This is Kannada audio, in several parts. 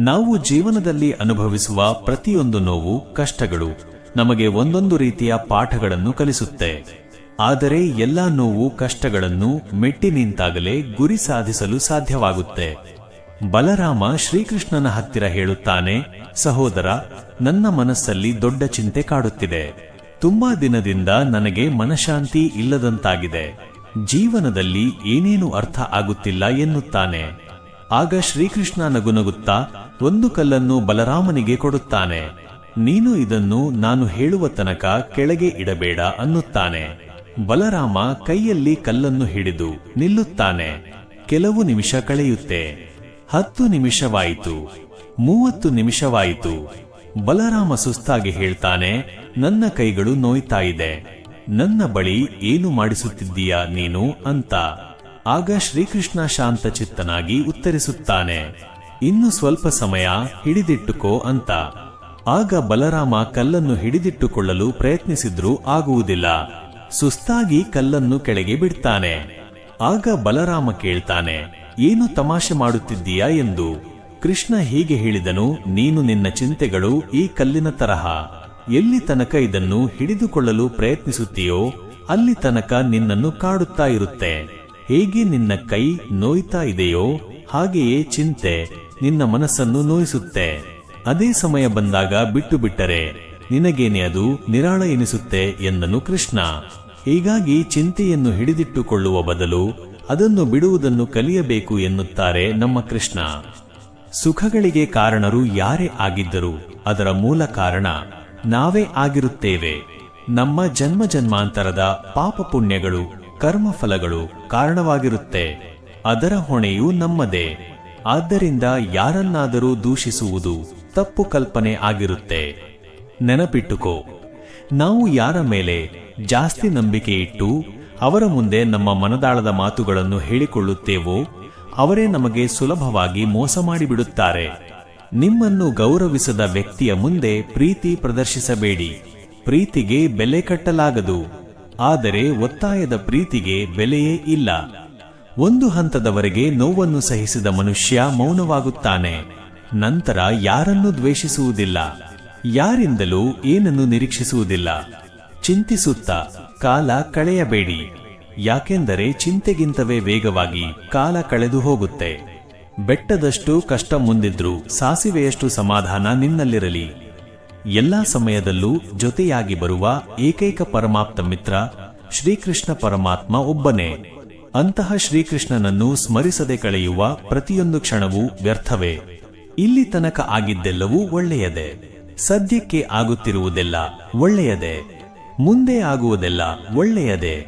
ನಾವು ಜೀವನದಲ್ಲಿ ಅನುಭವಿಸುವ ಪ್ರತಿಯೊಂದು ನೋವು, ಕಷ್ಟಗಳು ನಮಗೆ ಒಂದೊಂದು ರೀತಿಯ ಪಾಠಗಳನ್ನು ಕಲಿಸುತ್ತೆ. ಆದರೆ ಎಲ್ಲಾ ನೋವು, ಕಷ್ಟಗಳನ್ನು ಮೆಟ್ಟಿ ನಿಂತಾಗಲೇ ಗುರಿ ಸಾಧಿಸಲು ಸಾಧ್ಯವಾಗುತ್ತೆ. ಬಲರಾಮ ಶ್ರೀಕೃಷ್ಣನ ಹತ್ತಿರ ಹೇಳುತ್ತಾನೆ, ಸಹೋದರ, ನನ್ನ ಮನಸ್ಸಲ್ಲಿ ದೊಡ್ಡ ಚಿಂತೆ ಕಾಡುತ್ತಿದೆ. ತುಂಬಾ ದಿನದಿಂದ ನನಗೆ ಮನಶಾಂತಿ ಇಲ್ಲದಂತಾಗಿದೆ. ಜೀವನದಲ್ಲಿ ಏನೇನು ಅರ್ಥ ಆಗುತ್ತಿಲ್ಲ ಎನ್ನುತ್ತಾನೆ. ಆಗ ಶ್ರೀಕೃಷ್ಣ ನಗುನಗುತ್ತಾ ಒಂದು ಕಲ್ಲನ್ನು ಬಲರಾಮನಿಗೆ ಕೊಡುತ್ತಾನೆ. ನೀನು ಇದನ್ನು ನಾನು ಹೇಳುವ ತನಕ ಕೆಳಗೆ ಇಡಬೇಡ ಅನ್ನುತ್ತಾನೆ. ಬಲರಾಮ ಕೈಯಲ್ಲಿ ಕಲ್ಲನ್ನು ಹಿಡಿದು ನಿಲ್ಲುತ್ತಾನೆ. ಕೆಲವು ನಿಮಿಷ ಕಳೆಯುತ್ತೆ. ಹತ್ತು ನಿಮಿಷವಾಯಿತು. ಮೂವತ್ತು ನಿಮಿಷವಾಯಿತು. ಬಲರಾಮ ಸುಸ್ತಾಗಿ ಹೇಳ್ತಾನೆ, ನನ್ನ ಕೈಗಳು ನೋಯ್ತಾ ಇದೆ. ನನ್ನ ಬಳಿ ಏನು ಮಾಡಿಸುತ್ತಿದ್ದೀಯಾ ನೀನು? ಅಂತ. ಆಗ ಶ್ರೀಕೃಷ್ಣ ಶಾಂತಚಿತ್ತನಾಗಿ ಉತ್ತರಿಸುತ್ತಾನೆ. ಇನ್ನು ಸ್ವಲ್ಪ ಸಮಯ ಹಿಡಿದಿಟ್ಟುಕೋ ಅಂತ. ಆಗ ಬಲರಾಮ ಕಲ್ಲನ್ನು ಹಿಡಿದಿಟ್ಟುಕೊಳ್ಳಲು ಪ್ರಯತ್ನಿಸಿದ್ರೂ ಆಗುವುದಿಲ್ಲ. ಸುಸ್ತಾಗಿ ಕಲ್ಲನ್ನು ಕೆಳಗೆ ಬಿಡ್ತಾನೆ. ಆಗ ಬಲರಾಮ ಕೇಳ್ತಾನೆ, ಏನು ತಮಾಷೆ ಮಾಡುತ್ತಿದ್ದೀಯಾ? ಎಂದು. ಕೃಷ್ಣ ಹೀಗೆ ಹೇಳಿದನು, ನೀನು ನಿನ್ನ ಚಿಂತೆಗಳು ಈ ಕಲ್ಲಿನ ತರಹ. ಎಲ್ಲಿ ತನಕ ಇದನ್ನು ಹಿಡಿದುಕೊಳ್ಳಲು ಪ್ರಯತ್ನಿಸುತ್ತೀಯೋ, ಅಲ್ಲಿ ತನಕ ನಿನ್ನನ್ನು ಕಾಡುತ್ತಾ ಇರುತ್ತೆ. ಹೇಗೆ ನಿನ್ನ ಕೈ ನೋಯ್ತಾ ಇದೆಯೋ, ಹಾಗೆಯೇ ಚಿಂತೆ. ನಿನ್ನ ಮನಸ್ಸನ್ನು ನೋಯಿಸುತ್ತೆ. ಅದೇ ಸಮಯ ಬಂದಾಗ ಬಿಟ್ಟು ಬಿಟ್ಟರೆ, ನಿನಗೇನೆ ಅದು ನಿರಾಳ ಎನಿಸುತ್ತೆ ಎಂದನು ಕೃಷ್ಣ. ಹೀಗಾಗಿ ಚಿಂತೆಯನ್ನು ಹಿಡಿದಿಟ್ಟುಕೊಳ್ಳುವ ಬದಲು ಅದನ್ನು ಬಿಡುವುದನ್ನು ಕಲಿಯಬೇಕು ಎನ್ನುತ್ತಾರೆ ನಮ್ಮ ಕೃಷ್ಣ. ಸುಖಗಳಿಗೆ ಕಾರಣರು ಯಾರೇ ಆಗಿದ್ದರೂ ಅದರ ಮೂಲ ಕಾರಣ ನಾವೇ ಆಗಿರುತ್ತೇವೆ. ನಮ್ಮ ಜನ್ಮ ಜನ್ಮಾಂತರದ ಪಾಪ ಪುಣ್ಯಗಳು ಕರ್ಮಫಲಗಳು ಕಾರಣವಾಗಿರುತ್ತೆ. ಅದರ ಹೊಣೆಯೂ ನಮ್ಮದೇ. ಆದ್ದರಿಂದ ಯಾರನ್ನಾದರೂ ದೂಷಿಸುವುದು ತಪ್ಪು ಕಲ್ಪನೆ ಆಗಿರುತ್ತೆ. ನೆನಪಿಟ್ಟುಕೋ, ನಾವು ಯಾರ ಮೇಲೆ ಜಾಸ್ತಿ ನಂಬಿಕೆ ಇಟ್ಟು ಅವರ ಮುಂದೆ ನಮ್ಮ ಮನದಾಳದ ಮಾತುಗಳನ್ನು ಹೇಳಿಕೊಳ್ಳುತ್ತೇವೋ, ಅವರೇ ನಮಗೆ ಸುಲಭವಾಗಿ ಮೋಸ ಮಾಡಿಬಿಡುತ್ತಾರೆ. ನಿಮ್ಮನ್ನು ಗೌರವಿಸದ ವ್ಯಕ್ತಿಯ ಮುಂದೆ ಪ್ರೀತಿ ಪ್ರದರ್ಶಿಸಬೇಡಿ. ಪ್ರೀತಿಗೆ ಬೆಲೆ ಕಟ್ಟಲಾಗದು, ಆದರೆ ಒತ್ತಾಯದ ಪ್ರೀತಿಗೆ ಬೆಲೆಯೇ ಇಲ್ಲ. ಒಂದು ಹಂತದವರೆಗೆ ನೋವನ್ನು ಸಹಿಸಿದ ಮನುಷ್ಯ ಮೌನವಾಗುತ್ತಾನೆ. ನಂತರ ಯಾರನ್ನು ದ್ವೇಷಿಸುವುದಿಲ್ಲ. ಯಾರಿಂದಲೂ ಏನನ್ನು ನಿರೀಕ್ಷಿಸುವುದಿಲ್ಲ. ಚಿಂತಿಸುತ್ತಾ ಕಾಲ ಕಳೆಯಬೇಡಿ. ಯಾಕೆಂದರೆ ಚಿಂತೆಗಿಂತವೇ ವೇಗವಾಗಿ ಕಾಲ ಕಳೆದು ಹೋಗುತ್ತೆ. ಬೆಟ್ಟದಷ್ಟು ಕಷ್ಟ ಮುಂದಿದ್ರೂ ಸಾಸಿವೆಯಷ್ಟು ಸಮಾಧಾನ ನಿನ್ನಲ್ಲಿರಲಿ. ಎಲ್ಲಾ ಸಮಯದಲ್ಲೂ ಜೊತೆಯಾಗಿ ಬರುವ ಏಕೈಕ ಪರಮಾಪ್ತ ಮಿತ್ರ ಶ್ರೀಕೃಷ್ಣ ಪರಮಾತ್ಮ ಒಬ್ಬನೇ. ಅಂತಹ ಶ್ರೀಕೃಷ್ಣನನ್ನು ಸ್ಮರಿಸದೆ ಕಳೆಯುವ ಪ್ರತಿಯೊಂದು ಕ್ಷಣವೂ ವ್ಯರ್ಥವೇ. ಇಲ್ಲಿ ತನಕ ಆಗಿದ್ದೆಲ್ಲವೂ ಒಳ್ಳೆಯದೇ. ಸದ್ಯಕ್ಕೆ ಆಗುತ್ತಿರುವುದೆಲ್ಲ ಒಳ್ಳೆಯದೇ. ಮುಂದೆ ಆಗುವುದೆಲ್ಲ ಒಳ್ಳೆಯದೇ.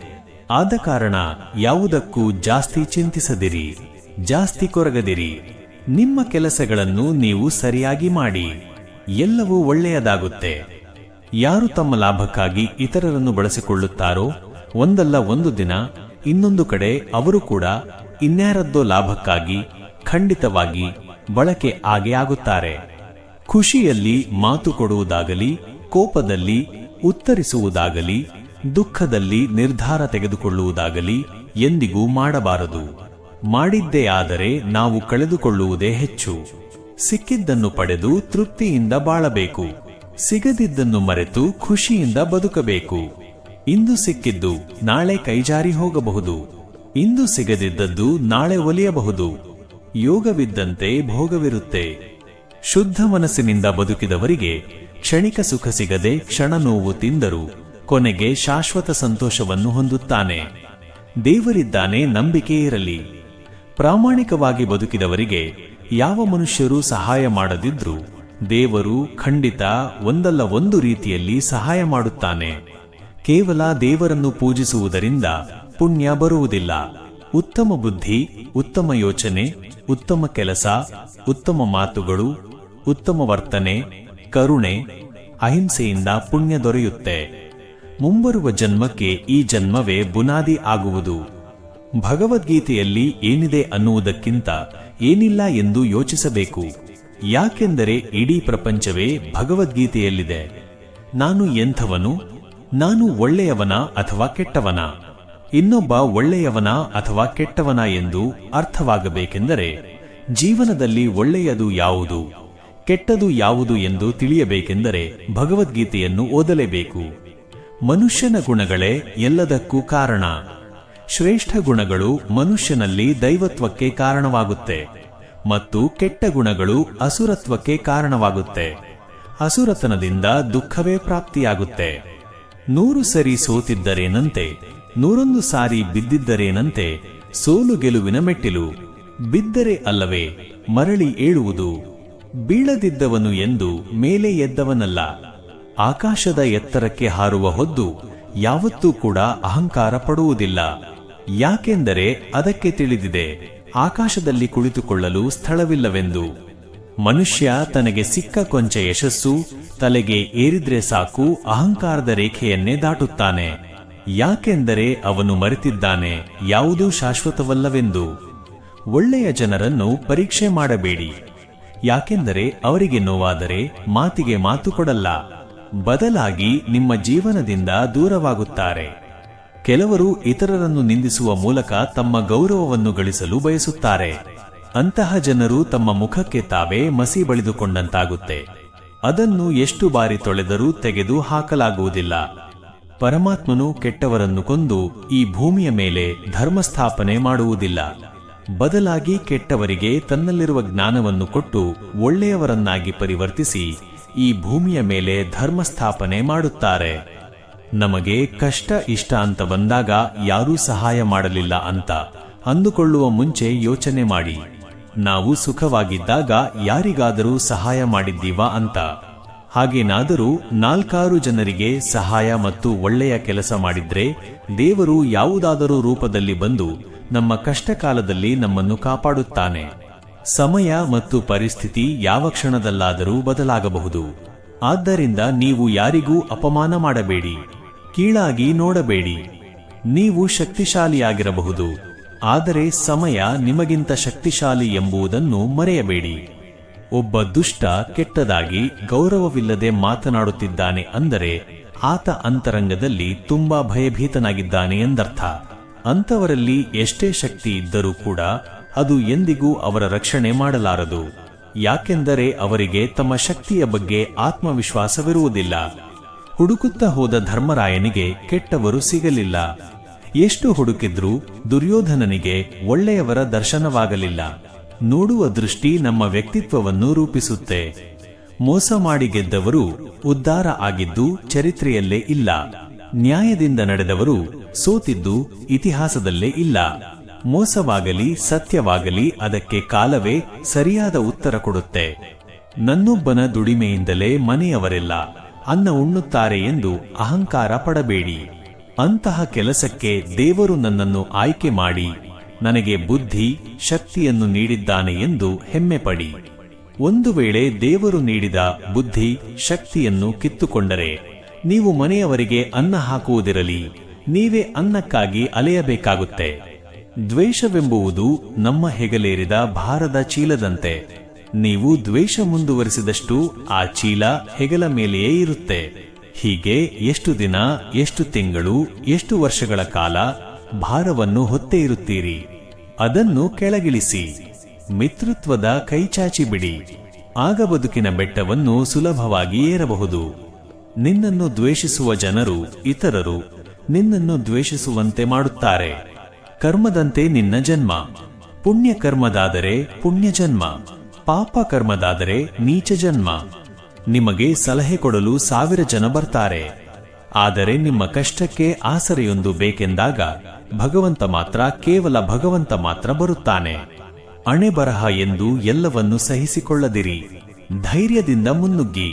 ಆದ ಕಾರಣ ಯಾವುದಕ್ಕೂ ಜಾಸ್ತಿ ಚಿಂತಿಸದಿರಿ, ಜಾಸ್ತಿ ಕೊರಗದಿರಿ. ನಿಮ್ಮ ಕೆಲಸಗಳನ್ನು ನೀವು ಸರಿಯಾಗಿ ಮಾಡಿ. ಎಲ್ಲವೂ ಒಳ್ಳೆಯದಾಗುತ್ತೆ. ಯಾರು ತಮ್ಮ ಲಾಭಕ್ಕಾಗಿ ಇತರರನ್ನು ಬಳಸಿಕೊಳ್ಳುತ್ತಾರೋ, ಒಂದಲ್ಲ ಒಂದು ದಿನ ಇನ್ನೊಂದು ಕಡೆ ಅವರು ಕೂಡ ಇನ್ಯಾರದ್ದೋ ಲಾಭಕ್ಕಾಗಿ, ಖಂಡಿತವಾಗಿ ಬಳಕೆ ಆಗೇ ಆಗುತ್ತಾರೆ. ಖುಷಿಯಲ್ಲಿ ಮಾತು ಕೊಡುವುದಾಗಲಿ, ಕೋಪದಲ್ಲಿ ಉತ್ತರಿಸುವುದಾಗಲಿ, ದುಃಖದಲ್ಲಿ ನಿರ್ಧಾರ ತೆಗೆದುಕೊಳ್ಳುವುದಾಗಲಿ ಎಂದಿಗೂ ಮಾಡಬಾರದು. ಮಾಡಿದ್ದೇ ಆದರೆ ನಾವು ಕಳೆದುಕೊಳ್ಳುವುದೇ ಹೆಚ್ಚು. ಸಿಕ್ಕಿದ್ದನ್ನು ಪಡೆದು ತೃಪ್ತಿಯಿಂದ ಬಾಳಬೇಕು. ಸಿಗದಿದ್ದನ್ನು ಮರೆತು ಖುಷಿಯಿಂದ ಬದುಕಬೇಕು. ಇಂದು ಸಿಕ್ಕಿದ್ದು ನಾಳೆ ಕೈಜಾರಿ ಹೋಗಬಹುದು. ಇಂದು ಸಿಗದಿದ್ದದ್ದು ನಾಳೆ ಒಲಿಯಬಹುದು. ಯೋಗವಿದ್ದಂತೆ ಭೋಗವಿರುತ್ತೆ. ಶುದ್ಧ ಮನಸ್ಸಿನಿಂದ ಬದುಕಿದವರಿಗೆ ಕ್ಷಣಿಕ ಸುಖ ಸಿಗದೆ ಕ್ಷಣ ನೋವು ತಿಂದರು ಕೊನೆಗೆ ಶಾಶ್ವತ ಸಂತೋಷವನ್ನು ಹೊಂದುತ್ತಾನೆ. ದೇವರಿದ್ದಾನೆ ನಂಬಿಕೆ ಇರಲಿ. ಪ್ರಾಮಾಣಿಕವಾಗಿ ಬದುಕಿದವರಿಗೆ ಯಾವ ಮನುಷ್ಯರೂ ಸಹಾಯ ಮಾಡದಿದ್ರೂ ದೇವರು ಖಂಡಿತ ಒಂದಲ್ಲ ಒಂದು ರೀತಿಯಲ್ಲಿ ಸಹಾಯ ಮಾಡುತ್ತಾನೆ. ಕೇವಲ ದೇವರನ್ನು ಪೂಜಿಸುವುದರಿಂದ ಪುಣ್ಯ ಬರುವುದಿಲ್ಲ. ಉತ್ತಮ ಬುದ್ಧಿ, ಉತ್ತಮ ಯೋಚನೆ, ಉತ್ತಮ ಕೆಲಸ, ಉತ್ತಮ ಮಾತುಗಳು, ಉತ್ತಮ ವರ್ತನೆ, ಕರುಣೆ, ಅಹಿಂಸೆಯಿಂದ ಪುಣ್ಯ ದೊರೆಯುತ್ತೆ. ಮುಂಬರುವ ಜನ್ಮಕ್ಕೆ ಈ ಜನ್ಮವೇ ಬುನಾದಿ ಆಗುವುದು. ಭಗವದ್ಗೀತೆಯಲ್ಲಿ ಏನಿದೆ ಅನ್ನುವುದಕ್ಕಿಂತ ಏನಿಲ್ಲ ಎಂದು ಯೋಚಿಸಬೇಕು. ಯಾಕೆಂದರೆ ಇಡೀ ಪ್ರಪಂಚವೇ ಭಗವದ್ಗೀತೆಯಲ್ಲಿದೆ. ನಾನು ಎಂಥವನು? ನಾನು ಒಳ್ಳೆಯವನ ಅಥವಾ ಕೆಟ್ಟವನ? ಇನ್ನೊಬ್ಬ ಒಳ್ಳೆಯವನ ಅಥವಾ ಕೆಟ್ಟವನ ಎಂದು ಅರ್ಥವಾಗಬೇಕೆಂದರೆ ಜೀವನದಲ್ಲಿ ಒಳ್ಳೆಯದು ಯಾವುದು, ಕೆಟ್ಟದು ಯಾವುದು ಎಂದು ತಿಳಿಯಬೇಕೆಂದರೆ ಭಗವದ್ಗೀತೆಯನ್ನು ಓದಲೇಬೇಕು. ಮನುಷ್ಯನ ಗುಣಗಳೇ ಎಲ್ಲದಕ್ಕೂ ಕಾರಣ. ಶ್ರೇಷ್ಠ ಗುಣಗಳು ಮನುಷ್ಯನಲ್ಲಿ ದೈವತ್ವಕ್ಕೆ ಕಾರಣವಾಗುತ್ತೆ ಮತ್ತು ಕೆಟ್ಟ ಗುಣಗಳು ಅಸುರತ್ವಕ್ಕೆ ಕಾರಣವಾಗುತ್ತೆ. ಅಸುರತನದಿಂದ ದುಃಖವೇ ಪ್ರಾಪ್ತಿಯಾಗುತ್ತೆ. ನೂರು ಸರಿ ಸೋತಿದ್ದರೇನಂತೆ? ನೂರೊಂದು ಸಾರಿ ಬಿದ್ದಿದ್ದರೇನಂತೆ? ಸೋಲು ಗೆಲುವಿನ ಮೆಟ್ಟಿಲು. ಬಿದ್ದರೆ ಅಲ್ಲವೇ? ಮರಳಿ ಏಳುವುದು. ಬೀಳದಿದ್ದವನು ಎಂದು ಮೇಲೆ ಎದ್ದವನಲ್ಲ. ಆಕಾಶದ ಎತ್ತರಕ್ಕೆ ಹಾರುವ ಹೊದ್ದು ಯಾವತ್ತೂ ಕೂಡ ಅಹಂಕಾರ ಪಡುವುದಿಲ್ಲ. ಯಾಕೆಂದರೆ ಅದಕ್ಕೆ ತಿಳಿದಿದೆ, ಆಕಾಶದಲ್ಲಿ ಕುಳಿತುಕೊಳ್ಳಲು ಸ್ಥಳವಿಲ್ಲವೆಂದು. ಮನುಷ್ಯ ತನಗೆ ಸಿಕ್ಕ ಕೊಂಚ ಯಶಸ್ಸು, ತಲೆಗೆ ಏರಿದ್ರೆ ಸಾಕು, ಅಹಂಕಾರದ ರೇಖೆಯನ್ನೇ ದಾಟುತ್ತಾನೆ. ಯಾಕೆಂದರೆ ಅವನು ಮರೆತಿದ್ದಾನೆ, ಯಾವುದೂ ಶಾಶ್ವತವಲ್ಲವೆಂದು. ಒಳ್ಳೆಯ ಜನರನ್ನು ಪರೀಕ್ಷೆ ಮಾಡಬೇಡಿ. ಯಾಕೆಂದರೆ ಅವರಿಗೆ ನೋವಾದರೆ ಮಾತಿಗೆ ಮಾತು ಕೊಡಲ್ಲ. ಬದಲಾಗಿ ನಿಮ್ಮ ಜೀವನದಿಂದ ದೂರವಾಗುತ್ತಾರೆ. ಕೆಲವರು ಇತರರನ್ನು ನಿಂದಿಸುವ ಮೂಲಕ ತಮ್ಮ ಗೌರವವನ್ನು ಗಳಿಸಲು ಬಯಸುತ್ತಾರೆ. ಅಂತಹ ಜನರು ತಮ್ಮ ಮುಖಕ್ಕೆ ತಾವೇ ಮಸಿ ಬಳಿದುಕೊಂಡಂತಾಗುತ್ತೆ. ಅದನ್ನು ಎಷ್ಟು ಬಾರಿ ತೊಳೆದರೂ ತೆಗೆದು ಹಾಕಲಾಗುವುದಿಲ್ಲ. ಪರಮಾತ್ಮನು ಕೆಟ್ಟವರನ್ನು ಕೊಂದು ಈ ಭೂಮಿಯ ಮೇಲೆ ಧರ್ಮಸ್ಥಾಪನೆ ಮಾಡುವುದಿಲ್ಲ. ಬದಲಾಗಿ ಕೆಟ್ಟವರಿಗೆ ತನ್ನಲ್ಲಿರುವ ಜ್ಞಾನವನ್ನು ಕೊಟ್ಟು ಒಳ್ಳೆಯವರನ್ನಾಗಿ ಪರಿವರ್ತಿಸಿ ಈ ಭೂಮಿಯ ಮೇಲೆ ಧರ್ಮಸ್ಥಾಪನೆ ಮಾಡುತ್ತಾರೆ. ನಮಗೆ ಕಷ್ಟ ಇಷ್ಟ ಅಂತ ಬಂದಾಗ ಯಾರೂ ಸಹಾಯ ಮಾಡಲಿಲ್ಲ ಅಂತ ಅಂದುಕೊಳ್ಳುವ ಮುಂಚೆ ಯೋಚನೆ ಮಾಡಿ. ನಾವು ಸುಖವಾಗಿದ್ದಾಗ ಯಾರಿಗಾದರೂ ಸಹಾಯ ಮಾಡಿದ್ದೀವಾ ಅಂತ. ಹಾಗೇನಾದರೂ ನಾಲ್ಕಾರು ಜನರಿಗೆ ಸಹಾಯ ಮತ್ತು ಒಳ್ಳೆಯ ಕೆಲಸ ಮಾಡಿದ್ರೆ ದೇವರು ಯಾವುದಾದರೂ ರೂಪದಲ್ಲಿ ಬಂದು ನಮ್ಮ ಕಷ್ಟ ಕಾಲದಲ್ಲಿ ನಮ್ಮನ್ನು ಕಾಪಾಡುತ್ತಾನೆ. ಸಮಯ ಮತ್ತು ಪರಿಸ್ಥಿತಿ ಯಾವ ಕ್ಷಣದಲ್ಲಾದರೂ ಬದಲಾಗಬಹುದು. ಆದ್ದರಿಂದ ನೀವು ಯಾರಿಗೂ ಅಪಮಾನ ಮಾಡಬೇಡಿ. ಕೀಳಾಗಿ ನೋಡಬೇಡಿ. ನೀವು ಶಕ್ತಿಶಾಲಿಯಾಗಿರಬಹುದು. ಆದರೆ ಸಮಯ ನಿಮಗಿಂತ ಶಕ್ತಿಶಾಲಿ ಎಂಬುದನ್ನು ಮರೆಯಬೇಡಿ. ಒಬ್ಬ ದುಷ್ಟ ಕೆಟ್ಟದಾಗಿ ಗೌರವವಿಲ್ಲದೆ ಮಾತನಾಡುತ್ತಿದ್ದಾನೆ ಅಂದರೆ ಆತ ಅಂತರಂಗದಲ್ಲಿ ತುಂಬಾ ಭಯಭೀತನಾಗಿದ್ದಾನೆ ಎಂದರ್ಥ. ಅಂಥವರಲ್ಲಿ ಎಷ್ಟೇ ಶಕ್ತಿ ಇದ್ದರೂ ಕೂಡ ಅದು ಎಂದಿಗೂ ಅವರ ರಕ್ಷಣೆ ಮಾಡಲಾರದು. ಯಾಕೆಂದರೆ ಅವರಿಗೆ ತಮ್ಮ ಶಕ್ತಿಯ ಬಗ್ಗೆ ಆತ್ಮವಿಶ್ವಾಸವಿರುವುದಿಲ್ಲ. ಹುಡುಕುತ್ತಾ ಹೋದ ಧರ್ಮರಾಯನಿಗೆ ಕೆಟ್ಟವರು ಸಿಗಲಿಲ್ಲ. ಎಷ್ಟು ಹುಡುಕಿದ್ರೂ ದುರ್ಯೋಧನನಿಗೆ ಒಳ್ಳೆಯವರ ದರ್ಶನವಾಗಲಿಲ್ಲ. ನೋಡುವ ದೃಷ್ಟಿ ನಮ್ಮ ವ್ಯಕ್ತಿತ್ವವನ್ನು ರೂಪಿಸುತ್ತೆ. ಮೋಸ ಮಾಡಿ ಗೆದ್ದವರು ಉದ್ಧಾರ ಆಗಿದ್ದು ಚರಿತ್ರೆಯಲ್ಲೇ ಇಲ್ಲ. ನ್ಯಾಯದಿಂದ ನಡೆದವರು ಸೋತಿದ್ದು ಇತಿಹಾಸದಲ್ಲೇ ಇಲ್ಲ. ಮೋಸವಾಗಲಿ ಸತ್ಯವಾಗಲಿ ಅದಕ್ಕೆ ಕಾಲವೇ ಸರಿಯಾದ ಉತ್ತರ ಕೊಡುತ್ತೆ. ನನ್ನೊಬ್ಬನ ದುಡಿಮೆಯಿಂದಲೇ ಮನೆಯವರೆಲ್ಲ ಅನ್ನ ಉಣ್ಣುತ್ತಾರೆ ಎಂದು ಅಹಂಕಾರ ಪಡಬೇಡಿ. ಅಂತಹ ಕೆಲಸಕ್ಕೆ ದೇವರು ನನ್ನನ್ನು ಆಯ್ಕೆ ಮಾಡಿ, ನನಗೆ ಬುದ್ಧಿ, ಶಕ್ತಿಯನ್ನು ನೀಡಿದ್ದಾನೆ ಎಂದು ಹೆಮ್ಮೆ ಪಡಿ ಒಂದು ವೇಳೆ ದೇವರು ನೀಡಿದ ಬುದ್ಧಿ, ಶಕ್ತಿಯನ್ನು ಕಿತ್ತುಕೊಂಡರೆ, ನೀವು ಮನೆಯವರಿಗೆ ಅನ್ನ ಹಾಕುವುದಿರಲಿ, ನೀವೇ ಅನ್ನಕ್ಕಾಗಿ ಅಲೆಯಬೇಕಾಗುತ್ತೆ. ದ್ವೇಷವೆಂಬುವುದು ನಮ್ಮ ಹೆಗಲೇರಿದ ಭಾರದ ಚೀಲದಂತೆ. ನೀವು ದ್ವೇಷ ಮುಂದುವರಿಸಿದಷ್ಟು ಆ ಚೀಲ ಹೆಗಲ ಮೇಲೆಯೇ ಇರುತ್ತೆ. ಹೀಗೆ ಎಷ್ಟು ದಿನ, ಎಷ್ಟು ತಿಂಗಳು, ಎಷ್ಟು ವರ್ಷಗಳ ಕಾಲ ಭಾರವನ್ನು ಹೊತ್ತೇ ಇರುತ್ತೀರಿ? ಅದನ್ನು ಕೆಳಗಿಳಿಸಿ. ಮಿತೃತ್ವದ ಕೈಚಾಚಿ ಬಿಡಿ. ಆಗ ಬದುಕಿನ ಬೆಟ್ಟವನ್ನು ಸುಲಭವಾಗಿ ಏರಬಹುದು. ನಿನ್ನನ್ನು ದ್ವೇಷಿಸುವ ಜನರು, ಇತರರು ನಿನ್ನನ್ನು ದ್ವೇಷಿಸುವಂತೆ ಮಾಡುತ್ತಾರೆ. ಕರ್ಮದಂತೆ ನಿನ್ನ ಜನ್ಮ. ಪುಣ್ಯ ಕರ್ಮದಾದರೆ ಪುಣ್ಯ ಜನ್ಮ ಪಾಪ ಕರ್ಮದಾದರೆ ನೀಚ ಜನ್ಮ ನಿಮಗೆ ಸಲಹೆ ಕೊಡಲು ಸಾವಿರ ಜನ ಬರ್ತಾರೆ. ಆದರೆ ನಿಮ್ಮ ಕಷ್ಟಕ್ಕೆ ಆಸರೆಯೊಂದು ಬೇಕೆಂದಾಗ ಭಗವಂತ ಮಾತ್ರ ಕೇವಲ ಭಗವಂತ ಮಾತ್ರ ಬರುತ್ತಾನೆ. ಅಣೆ ಬರಹ ಎಂದು ಎಲ್ಲವನ್ನು ಸಹಿಸಿಕೊಳ್ಳದಿರಿ. ಧೈರ್ಯದಿಂದ ಮುನ್ನುಗ್ಗಿ.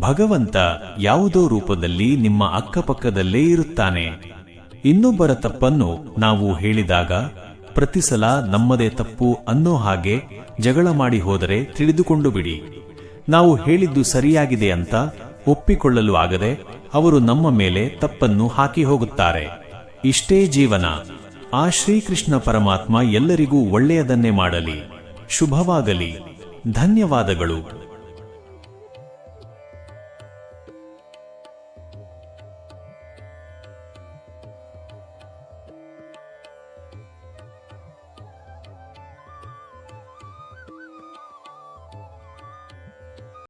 ಭಗವಂತ ಯಾವುದೋ ರೂಪದಲ್ಲಿ ನಿಮ್ಮ ಅಕ್ಕಪಕ್ಕದಲ್ಲೇ ಇರುತ್ತಾನೆ. ಇನ್ನೊಬ್ಬರ ತಪ್ಪನ್ನು ನಾವು ಹೇಳಿದಾಗ ಪ್ರತಿಸಲ ನಮ್ಮದೇ ತಪ್ಪು ಅನ್ನೋ ಹಾಗೆ ಜಗಳ ಮಾಡಿ ಹೋದರೆ ತಿಳಿದುಕೊಂಡು ಬಿಡಿ. ನಾವು ಹೇಳಿದ್ದು ಸರಿಯಾಗಿದೆ ಅಂತ ಒಪ್ಪಿಕೊಳ್ಳಲು ಆಗದೆ ಅವರು ನಮ್ಮ ಮೇಲೆ ತಪ್ಪನ್ನು ಹಾಕಿ ಹೋಗುತ್ತಾರೆ. ಇಷ್ಟೇ ಜೀವನ. ಆ ಶ್ರೀಕೃಷ್ಣ ಪರಮಾತ್ಮ ಎಲ್ಲರಿಗೂ ಒಳ್ಳೆಯದನ್ನೇ ಮಾಡಲಿ. ಶುಭವಾಗಲಿ. ಧನ್ಯವಾದಗಳು.